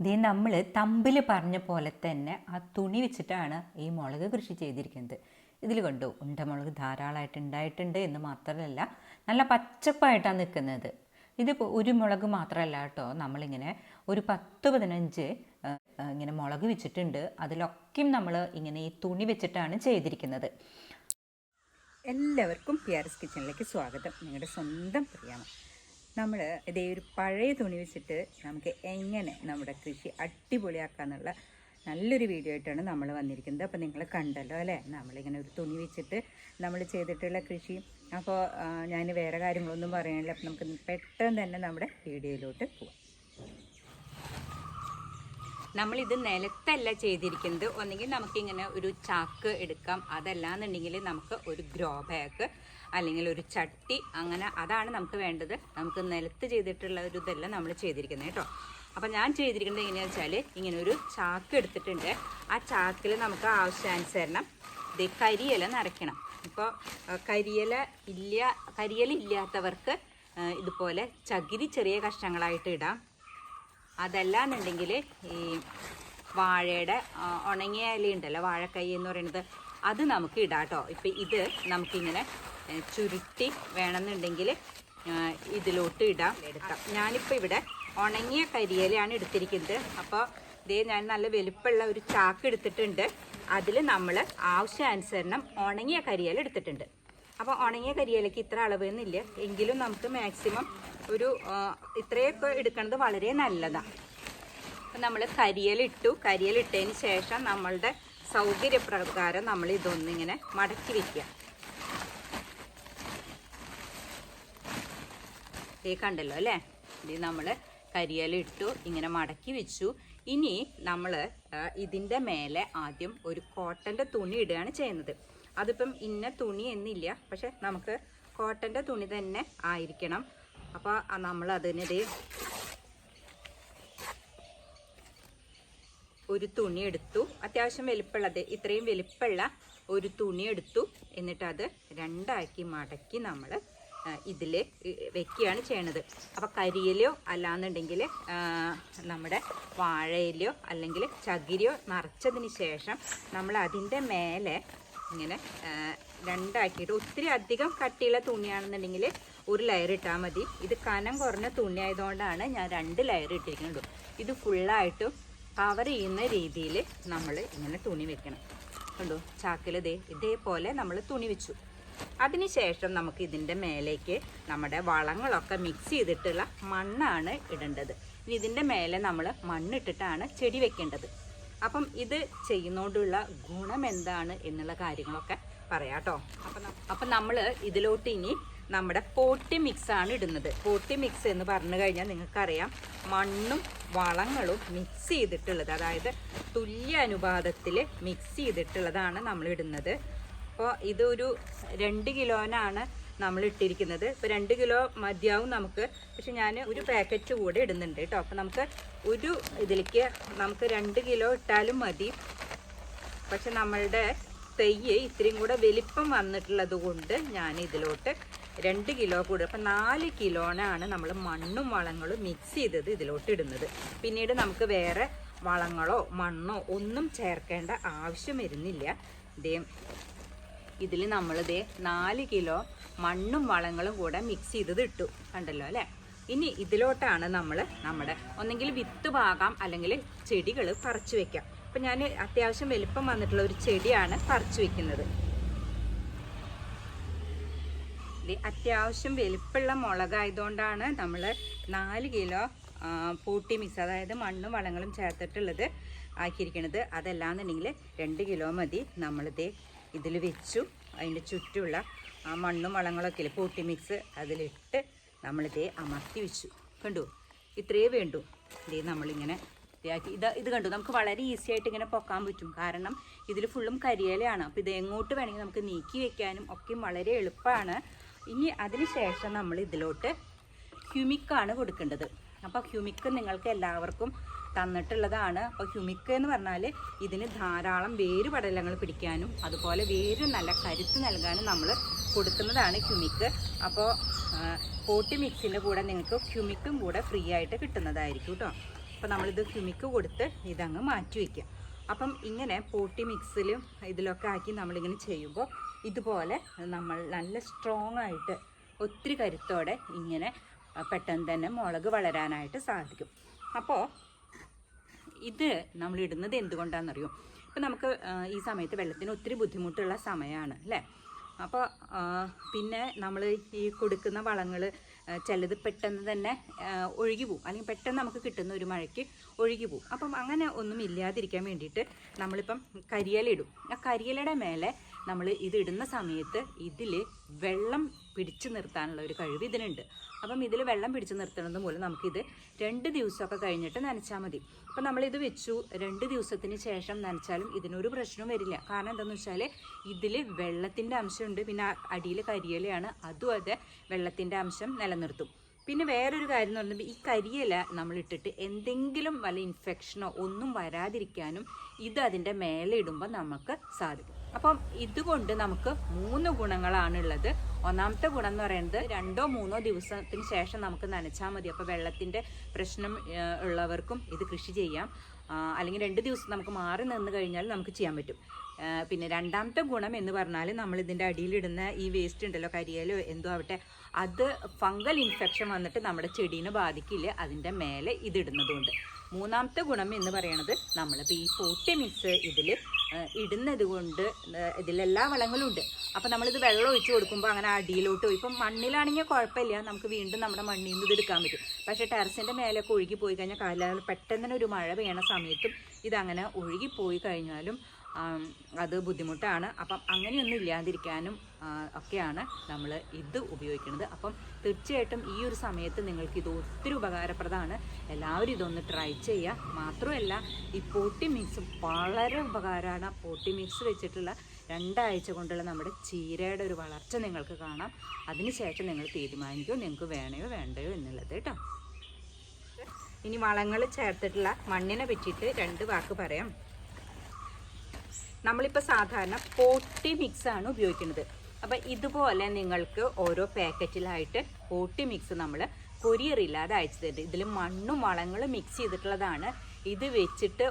ഇതേ നമ്മൾ തമ്പിൽ പറഞ്ഞ പോലെ തന്നെ ആ തുണി വെച്ചിട്ടാണ് ഈ മുളക് കൃഷി ചെയ്തിരിക്കുന്നത്. ഇതിൽ കണ്ടു? ഉണ്ടമുളക് ധാരാളമായിട്ട് ഉണ്ടായിട്ടുണ്ട് എന്ന് മാത്രമല്ല നല്ല പച്ചപ്പായിട്ടാണ് നിൽക്കുന്നത് ഇത് ഒരു മുളക് മാത്രമല്ല കേട്ടോ. നമ്മളിങ്ങനെ ഒരു പത്ത് പതിനഞ്ച് ഇങ്ങനെ മുളക് വെച്ചിട്ടുണ്ട്. അതിലൊക്കെയും നമ്മൾ ഇങ്ങനെ ഈ തുണി വെച്ചിട്ടാണ് ചെയ്തിരിക്കുന്നത്. എല്ലാവർക്കും പി ആർ എസ് കിച്ചണിലേക്ക് സ്വാഗതം. നിങ്ങളുടെ സ്വന്തം പ്രിയാമ നമ്മൾ ഇതേ ഒരു പഴയ തുണി വെച്ചിട്ട് നമുക്ക് എങ്ങനെ നമ്മുടെ കൃഷി അടിപൊളിയാക്കാന്നുള്ള നല്ലൊരു വീഡിയോ ആയിട്ടാണ് നമ്മൾ വന്നിരിക്കുന്നത്. അപ്പോൾ നിങ്ങൾ കണ്ടല്ലോ അല്ലേ? നമ്മളിങ്ങനെ ഒരു തുണി വെച്ചിട്ട് നമ്മൾ ചെയ്തിട്ടുള്ള കൃഷി. അപ്പോൾ ഞാൻ വേറെ കാര്യങ്ങളൊന്നും പറയാനില്ല. അപ്പോൾ നമുക്ക് പെട്ടെന്ന് തന്നെ നമ്മുടെ വീഡിയോയിലോട്ട് പോവാം. നമ്മളിത് നിലത്തല്ല ചെയ്തിരിക്കുന്നത്. ഒന്നെങ്കിൽ നമുക്കിങ്ങനെ ഒരു ചാക്ക് എടുക്കാം. അതല്ലാന്നുണ്ടെങ്കിൽ നമുക്ക് ഒരു ഗ്രോ ബാഗ് അല്ലെങ്കിൽ ഒരു ചട്ടി അങ്ങനെ അതാണ് നമുക്ക് വേണ്ടത്. നമുക്ക് നിലത്ത് ചെയ്തിട്ടുള്ള ഒരു ഇതല്ല നമ്മൾ ചെയ്തിരിക്കുന്നത് കേട്ടോ. അപ്പം ഞാൻ ചെയ്തിരിക്കുന്നത് എങ്ങനെയാണെന്ന് വെച്ചാൽ ഇങ്ങനെ ഒരു ചാക്ക് എടുത്തിട്ടുണ്ട്. ആ ചാക്കിൽ നമുക്ക് ആവശ്യാനുസരണം ഇത് കരിയില നിറയ്ക്കണം ഇപ്പോൾ കരിയില ഇല്ല കരിയില ഇല്ലാത്തവർക്ക് ഇതുപോലെ ചകിരി ചെറിയ കഷ്ണങ്ങളായിട്ട് ഇടാം. അതല്ലാന്നുണ്ടെങ്കിൽ ഈ വാഴയുടെ ഉണങ്ങിയ ഇല ഉണ്ടല്ലോ വാഴക്കൈ എന്ന് പറയുന്നത് അത് നമുക്ക് ഇടാം കേട്ടോ ഇപ്പം ഇത് നമുക്കിങ്ങനെ ചുരുട്ടി വേണമെന്നുണ്ടെങ്കിൽ ഇതിലോട്ട് ഇടാം. എടുക്കാം. ഞാനിപ്പോൾ ഇവിടെ ഉണങ്ങിയ കരിയിലയാണ് എടുത്തിരിക്കുന്നത്. അപ്പോൾ ഇതേ ഞാൻ നല്ല വലുപ്പമുള്ള ഒരു ചാക്ക് എടുത്തിട്ടുണ്ട്. അതിൽ നമ്മൾ ആവശ്യാനുസരണം ഉണങ്ങിയ കരിയില എടുത്തിട്ടുണ്ട്. അപ്പോൾ ഉണങ്ങിയ കരിയിലക്ക് ഇത്ര അളവ് എന്നില്ല എങ്കിലും നമുക്ക് മാക്സിമം ഒരു ഇത്രയൊക്കെ എടുക്കുന്നത് വളരെ നല്ലതാണ് അപ്പം നമ്മൾ കരിയലിട്ടു. കരിയലിട്ടതിന് ശേഷം നമ്മളുടെ സൗകര്യപ്രകാരം നമ്മൾ ഇതൊന്നിങ്ങനെ മടക്കി വെക്കുക. ഈ കണ്ടല്ലോ അല്ലേ? ഇത് നമ്മൾ കരിയലിട്ടു ഇങ്ങനെ മടക്കി വെച്ചു. ഇനി നമ്മൾ ഇതിന്റെ മേലെ ആദ്യം ഒരു കോട്ടന്റെ തുണി ഇടുകയാണ് ചെയ്യുന്നത്. അതിപ്പം ഇന്ന തുണി എന്നില്ല. പക്ഷെ നമുക്ക് കോട്ടന്റെ തുണി തന്നെ ആയിരിക്കണം. അപ്പോൾ നമ്മൾ അതിനിത് ഒരു തുണി എടുത്തു. അത്യാവശ്യം വലിപ്പമുള്ളത് ഇത്രയും വലിപ്പമുള്ള ഒരു തുണി എടുത്തു. എന്നിട്ട് അത് രണ്ടാക്കി മടക്കി നമ്മൾ ഇതിൽ വെക്കുകയാണ് ചെയ്യണത്. അപ്പോൾ കരിയിലോ അല്ലാന്നുണ്ടെങ്കിൽ നമ്മുടെ വാഴയിലോ അല്ലെങ്കിൽ ചകിരിയോ നിറച്ചതിന് ശേഷം നമ്മൾ അതിന്റെ മേലെ ഇങ്ങനെ രണ്ടാക്കിയിട്ട് ഒത്തിരി അധികം കട്ടിയുള്ള തുണിയാണെന്നുണ്ടെങ്കിൽ ഒരു ലെയർ ഇട്ടാൽ മതി. ഇത് കനം കുറഞ്ഞ തുണി ആയതുകൊണ്ടാണ് ഞാൻ രണ്ട് ലെയർ ഇട്ടിരിക്കുന്നത്. ഇത് ഫുള്ളായിട്ടും കവർ ചെയ്യുന്ന രീതിയിൽ നമ്മൾ ഇങ്ങനെ തുണി വെക്കണം. കണ്ടോ? ചാക്കിൽ ഇതേ ഇതേപോലെ നമ്മൾ തുണി വെച്ചു. അതിനുശേഷം നമുക്ക് ഇതിന്റെ മേലേക്ക് നമ്മുടെ വളങ്ങളൊക്കെ മിക്സ് ചെയ്തിട്ടുള്ള മണ്ണാണ് ഇടേണ്ടത്. ഇനി ഇതിന്റെ മേലെ നമ്മൾ മണ്ണിട്ടിട്ടാണ് ചെടി വെക്കേണ്ടത്. അപ്പം ഇത് ചെയ്യുന്നതുകൊണ്ടുള്ള ഗുണം എന്താണ് എന്നുള്ള കാര്യങ്ങളൊക്കെ പറയാട്ടോ. കേട്ടോ അപ്പം അപ്പം നമ്മൾ ഇതിലോട്ട് ഇനി നമ്മുടെ പോട്ടി ആണ് ഇടുന്നത്. പോട്ടി മിക്സ് എന്ന് പറഞ്ഞു കഴിഞ്ഞാൽ നിങ്ങൾക്കറിയാം മണ്ണും വളങ്ങളും മിക്സ് ചെയ്തിട്ടുള്ളത് അതായത് തുല്യ അനുപാതത്തിൽ മിക്സ് ചെയ്തിട്ടുള്ളതാണ് നമ്മൾ ഇടുന്നത് അപ്പോൾ ഇതൊരു രണ്ട് കിലോനാണ് നമ്മൾ ഇട്ടിരിക്കുന്നത് ഇപ്പോൾ രണ്ട് കിലോ മതിയാവും നമുക്ക്. പക്ഷെ ഞാൻ ഒരു പാക്കറ്റ് കൂടെ ഇടുന്നുണ്ട് കേട്ടോ. അപ്പോൾ നമുക്ക് ഒരു ഇതിലേക്ക് നമുക്ക് രണ്ട് കിലോ ഇട്ടാലും മതി. പക്ഷെ നമ്മളുടെ തെയ്യ് ഇത്രയും കൂടെ വലിപ്പം വന്നിട്ടുള്ളത് കൊണ്ട് ഞാൻ ഇതിലോട്ട് രണ്ട് കിലോ കൂടെ അപ്പം നാല് കിലോനാണ് നമ്മൾ മണ്ണും വളങ്ങളും മിക്സ് ചെയ്തത് ഇതിലോട്ട് ഇടുന്നത്. പിന്നീട് നമുക്ക് വേറെ വളങ്ങളോ മണ്ണോ ഒന്നും ചേർക്കേണ്ട ആവശ്യം വരുന്നില്ല. ഇതേ ഇതിൽ നമ്മളിതേ നാല് കിലോ മണ്ണും വളങ്ങളും കൂടെ മിക്സ് ചെയ്തത് ഇട്ടു. കണ്ടല്ലോ അല്ലേ? ഇനി ഇതിലോട്ടാണ് നമ്മൾ നമ്മുടെ ഒന്നെങ്കിൽ വിത്ത് പാകാം അല്ലെങ്കിൽ ചെടികൾ പറിച്ചു വെക്കാം. അപ്പം ഞാൻ അത്യാവശ്യം വലിപ്പം വന്നിട്ടുള്ള ഒരു ചെടിയാണ് പറിച്ചു വെക്കുന്നത്. ഇത് അത്യാവശ്യം വലിപ്പമുള്ള മുളകായതുകൊണ്ടാണ് നമ്മൾ നാല് കിലോ പൂട്ടി മിക്സ് അതായത് മണ്ണും വളങ്ങളും ചേർത്തിട്ടുള്ളത് ആക്കിയിരിക്കുന്നത് അതല്ലാന്നുണ്ടെങ്കിൽ രണ്ട് കിലോ മതി. നമ്മളിത് ഇതിൽ വെച്ചു. അതിന്റെ ചുറ്റുമുള്ള ആ മണ്ണും വളങ്ങളൊക്കെ ഇല്ലേ കൂട്ടി മിക്സ് അതിലിട്ട് നമ്മളിത് അമർത്തി വെച്ചു. കണ്ടു? ഇത്രയേ വേണ്ടു. ഇതേ നമ്മളിങ്ങനെ ഇതാക്കി. ഇത് ഇത് കണ്ടു? നമുക്ക് വളരെ ഈസി ആയിട്ട് ഇങ്ങനെ പൊക്കാൻ പറ്റും. കാരണം ഇതിൽ ഫുള്ളും കരിയിലയാണ്. അപ്പോൾ ഇത് എങ്ങോട്ട് വേണമെങ്കിൽ നമുക്ക് നീക്കി വെക്കാനും ഒക്കെ വളരെ എളുപ്പമാണ്. ഇനി അതിന് ശേഷം നമ്മൾ ഇതിലോട്ട് ഹ്യൂമിക്കാണ് കൊടുക്കേണ്ടത്. അപ്പോൾ ഹ്യൂമിക്ക് നിങ്ങൾക്ക് എല്ലാവർക്കും തന്നിട്ടുള്ളതാണ്. അപ്പോൾ ഹ്യൂമിക് എന്ന് പറഞ്ഞാൽ ഇതിന് ധാരാളം വേര് പടലങ്ങൾ പിടിക്കാനും അതുപോലെ വേര് നല്ല കരുത്ത് നൽകാനും നമ്മൾ കൊടുക്കുന്നതാണ് ഹ്യൂമിക്ക്. അപ്പോൾ പോട്ടി മിക്സിന്റെ കൂടെ നിങ്ങൾക്ക് ഹ്യൂമിക്കും കൂടെ ഫ്രീ ആയിട്ട് കിട്ടുന്നതായിരിക്കും കേട്ടോ അപ്പോൾ നമ്മളിത് ഹ്യൂമിക്ക് കൊടുത്ത് ഇതങ്ങ് മാറ്റി വയ്ക്കുക അപ്പം ഇങ്ങനെ പോട്ടി മിക്സിലും ഇതിലൊക്കെ ആക്കി നമ്മളിങ്ങനെ ചെയ്യുമ്പോൾ ഇതുപോലെ നമ്മൾ നല്ല സ്ട്രോങ് ആയിട്ട് ഒത്തിരി കരുത്തോടെ ഇങ്ങനെ പെട്ടെന്ന് തന്നെ മുളക് വളരാനായിട്ട് സാധിക്കും. അപ്പോൾ ഇത് നമ്മൾ ഇടുന്നത് എന്തുകൊണ്ടാണെന്നറിയോ? ഇപ്പം നമുക്ക് ഈ സമയത്ത് വെള്ളത്തിന് ഒത്തിരി ബുദ്ധിമുട്ടുള്ള സമയമാണ് അല്ലേ? അപ്പോൾ പിന്നെ നമ്മൾ ഈ കൊടുക്കുന്ന വളങ്ങൾ ചിലത് പെട്ടെന്ന് തന്നെ ഒഴുകി പോവും. അല്ലെങ്കിൽ പെട്ടെന്ന് നമുക്ക് കിട്ടുന്ന ഒരു മഴയ്ക്ക് ഒഴുകി പോവും. അപ്പം അങ്ങനെ ഒന്നും ഇല്ലാതിരിക്കാൻ വേണ്ടിയിട്ട് നമ്മളിപ്പം കരിയില ഇടും. ആ കരിയിലയുടെ മേലെ നമ്മൾ ഇത് ഇടുന്ന സമയത്ത് ഇതിൽ വെള്ളം പിടിച്ചു നിർത്താനുള്ള ഒരു കഴിവ് ഇതിനുണ്ട്. അപ്പം ഇതിൽ വെള്ളം പിടിച്ചു നിർത്തുന്നത് മൂലം നമുക്കിത് രണ്ട് ദിവസമൊക്കെ കഴിഞ്ഞിട്ട് നനച്ചാൽ മതി. അപ്പം നമ്മളിത് വെച്ചു. രണ്ട് ദിവസത്തിന് ശേഷം നനച്ചാലും ഇതിനൊരു പ്രശ്നവും വരില്ല. കാരണം എന്താണെന്ന് വെച്ചാൽ ഇതിൽ വെള്ളത്തിന്റെ അംശമുണ്ട്. പിന്നെ അടിയിൽ കരിയിലയാണ്. അതും അതെ വെള്ളത്തിന്റെ അംശം നിലനിർത്തും. പിന്നെ വേറൊരു കാര്യം എന്ന് പറയുമ്പോൾ ഈ കരിയില നമ്മളിട്ടിട്ട് എന്തെങ്കിലും വല്ല ഇൻഫെക്ഷനോ ഒന്നും വരാതിരിക്കാനും ഇത് അതിന്റെ മേലെ ഇടുമ്പോൾ നമുക്ക് സാധിക്കും. അപ്പം ഇതുകൊണ്ട് നമുക്ക് മൂന്ന് ഗുണങ്ങളാണ് ഉള്ളത് ഒന്നാമത്തെ ഗുണം എന്ന് പറയുന്നത് രണ്ടോ മൂന്നോ ദിവസത്തിന് ശേഷം നമുക്ക് നനച്ചാൽ മതി. അപ്പോൾ വെള്ളത്തിന്റെ പ്രശ്നം ഉള്ളവർക്കും ഇത് കൃഷി ചെയ്യാം. അല്ലെങ്കിൽ രണ്ട് ദിവസം നമുക്ക് മാറി നിന്ന് കഴിഞ്ഞാൽ നമുക്ക് ചെയ്യാൻ പറ്റും. പിന്നെ രണ്ടാമത്തെ ഗുണം എന്ന് പറഞ്ഞാൽ നമ്മൾ ഇതിന്റെ അടിയിലിടുന്ന ഈ വേസ്റ്റ് ഉണ്ടല്ലോ കരിയലോ എന്തോ ആവട്ടെ അത് ഫംഗൽ ഇൻഫെക്ഷൻ വന്നിട്ട് നമ്മുടെ ചെടീനെ ബാധിക്കില്ല. അതിന്റെ മേലെ ഇതിടുന്നതുകൊണ്ട്. മൂന്നാമത്തെ ഗുണം എന്ന് പറയുന്നത് നമ്മളിപ്പോൾ ഈ പോട്ടി മിക്സ് ഇതിൽ ഇടുന്നത് കൊണ്ട് ഇതിലെല്ലാ വളങ്ങളും ഉണ്ട്. അപ്പം നമ്മളിത് വെള്ളം ഒഴിച്ച് കൊടുക്കുമ്പോൾ അങ്ങനെ അടിയിലോട്ട് പോയി. ഇപ്പം മണ്ണിലാണെങ്കിൽ കുഴപ്പമില്ല. നമുക്ക് വീണ്ടും നമ്മുടെ മണ്ണിൽ നിന്ന് ഇത് എടുക്കാൻ പറ്റും. പക്ഷേ ടെറസിന്റെ മേലൊക്കെ ഒഴുകി പോയി കഴിഞ്ഞാൽ കാലാൽ പെട്ടെന്ന് ഒരു മഴ പെയ്യണ സമയത്തും ഇതങ്ങനെ ഒഴുകി പോയി കഴിഞ്ഞാലും അത് ബുദ്ധിമുട്ടാണ്. അപ്പം അങ്ങനെയൊന്നും ഇല്ലാതിരിക്കാനും ഒക്കെയാണ് നമ്മൾ ഇത് ഉപയോഗിക്കുന്നത്. അപ്പം തീർച്ചയായിട്ടും ഈ ഒരു സമയത്ത് നിങ്ങൾക്ക് ഇത് ഒത്തിരി ഉപകാരപ്രദമാണ്. എല്ലാവരും ഇതൊന്ന് ട്രൈ ചെയ്യുക മാത്രമല്ല ഈ പോട്ടി മിക്സ് വളരെ ഉപകാരമാണ്. പോട്ടി മിക്സ് വെച്ചിട്ടുള്ള രണ്ടാഴ്ച കൊണ്ടുള്ള നമ്മുടെ ചീരയുടെ ഒരു വളർച്ച നിങ്ങൾക്ക് കാണാം. അതിനുശേഷം നിങ്ങൾ തീരുമാനിക്കുമോ നിങ്ങൾക്ക് വേണയോ വേണ്ടയോ എന്നുള്ളത് കേട്ടോ. ഇനി വളങ്ങൾ ചേർത്തിട്ടുള്ള മണ്ണിനെ പറ്റിയിട്ട് രണ്ട് വാക്ക് പറയാം. നമ്മളിപ്പോൾ സാധാരണ പോട്ടി മിക്സ് ആണ് ഉപയോഗിക്കുന്നത്. അപ്പോൾ ഇതുപോലെ നിങ്ങൾക്ക് ഓരോ പാക്കറ്റിലായിട്ട് പോട്ടി മിക്സ് നമ്മൾ കൊറിയർ ഇല്ലാതെ അയച്ചു തരുന്നത് ഇതിൽ മണ്ണും വളങ്ങളും മിക്സ് ചെയ്തിട്ടുള്ളതാണ്. ഇത് വെച്ചിട്ട്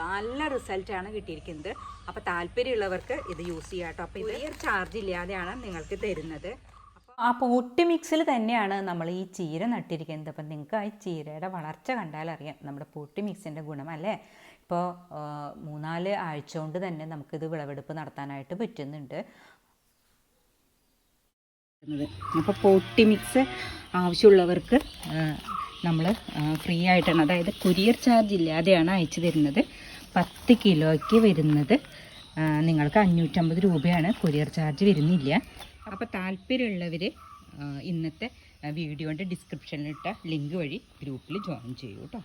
നല്ല റിസൾട്ടാണ് കിട്ടിയിരിക്കുന്നത്. അപ്പോൾ താല്പര്യമുള്ളവർക്ക് ഇത് യൂസ് ചെയ്യാം കേട്ടോ. അപ്പോൾ കൊറിയർ ചാർജ് ഇല്ലാതെയാണ് നിങ്ങൾക്ക് തരുന്നത്. ആ പോട്ടി മിക്സിൽ തന്നെയാണ് നമ്മൾ ഈ ചീര നട്ടിരിക്കുന്നത്. അപ്പം നിങ്ങൾക്ക് ആ ചീരയുടെ വളർച്ച കണ്ടാൽ അറിയാം നമ്മുടെ പോട്ടി മിക്സിന്റെ ഗുണം അല്ലേ? ഇപ്പോൾ മൂന്നാൽ ആഴ്ച കൊണ്ട് തന്നെ നമുക്കിത് വിളവെടുപ്പ് നടത്താനായിട്ട് പറ്റുന്നുണ്ട്. അപ്പോൾ പോട്ടി മിക്സ് ആവശ്യമുള്ളവർക്ക് നമ്മൾ ഫ്രീ ആയിട്ടാണ്. അതായത് കൊറിയർ ചാർജ് ഇല്ലാതെയാണ് അയച്ചു തരുന്നത്. പത്ത് കിലോയ്ക്ക് വരുന്നത് നിങ്ങൾക്ക് അഞ്ഞൂറ്റമ്പത് രൂപയാണ് കൊറിയർ ചാർജ് വരുന്നില്ല. അപ്പോൾ താല്പര്യമുള്ളവർ ഇന്നത്തെ വീഡിയോന്റെ ഡിസ്ക്രിപ്ഷനിലിട്ട ലിങ്ക് വഴി ഗ്രൂപ്പിൽ ജോയിൻ ചെയ്യൂ കേട്ടോ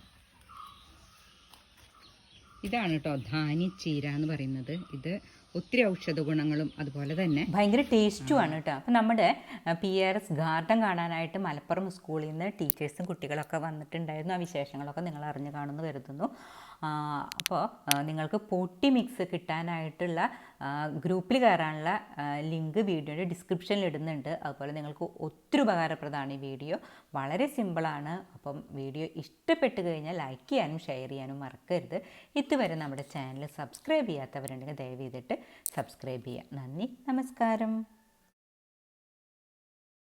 ഇതാണ് കേട്ടോ ധാന്യച്ചീര എന്ന് പറയുന്നത്. ഇത് ഒത്തിരി ഔഷധ ഗുണങ്ങളും അതുപോലെ തന്നെ ഭയങ്കര ടേസ്റ്റുമാണ് കേട്ടോ. അപ്പം നമ്മുടെ പി ആർ എസ് ഗാർഡൻ കാണാനായിട്ട് മലപ്പുറം സ്കൂളിൽ നിന്ന് ടീച്ചേഴ്സും കുട്ടികളൊക്കെ വന്നിട്ടുണ്ടായിരുന്നു. ആ വിശേഷങ്ങളൊക്കെ നിങ്ങൾ അറിഞ്ഞു കാണുമെന്ന് കരുതുന്നു. അപ്പോൾ നിങ്ങൾക്ക് പൊട്ടി മിക്സ് കിട്ടാനായിട്ടുള്ള ഗ്രൂപ്പിൽ കയറാനുള്ള ലിങ്ക് വീഡിയോയുടെ ഡിസ്ക്രിപ്ഷനിൽ ഇടുന്നുണ്ട്. അതുപോലെ നിങ്ങൾക്ക് ഒത്തിരി ഉപകാരപ്രദമാണ് ഈ വീഡിയോ. വളരെ സിമ്പിളാണ് അപ്പം വീഡിയോ ഇഷ്ടപ്പെട്ട് കഴിഞ്ഞാൽ ലൈക്ക് ചെയ്യാനും ഷെയർ ചെയ്യാനും മറക്കരുത്. ഇതുവരെ നമ്മുടെ ചാനൽ സബ്സ്ക്രൈബ് ചെയ്യാത്തവരുണ്ടെങ്കിൽ ദയവ് ചെയ്തിട്ട് സബ്സ്ക്രൈബ് ചെയ്യുക. നന്ദി. നമസ്കാരം.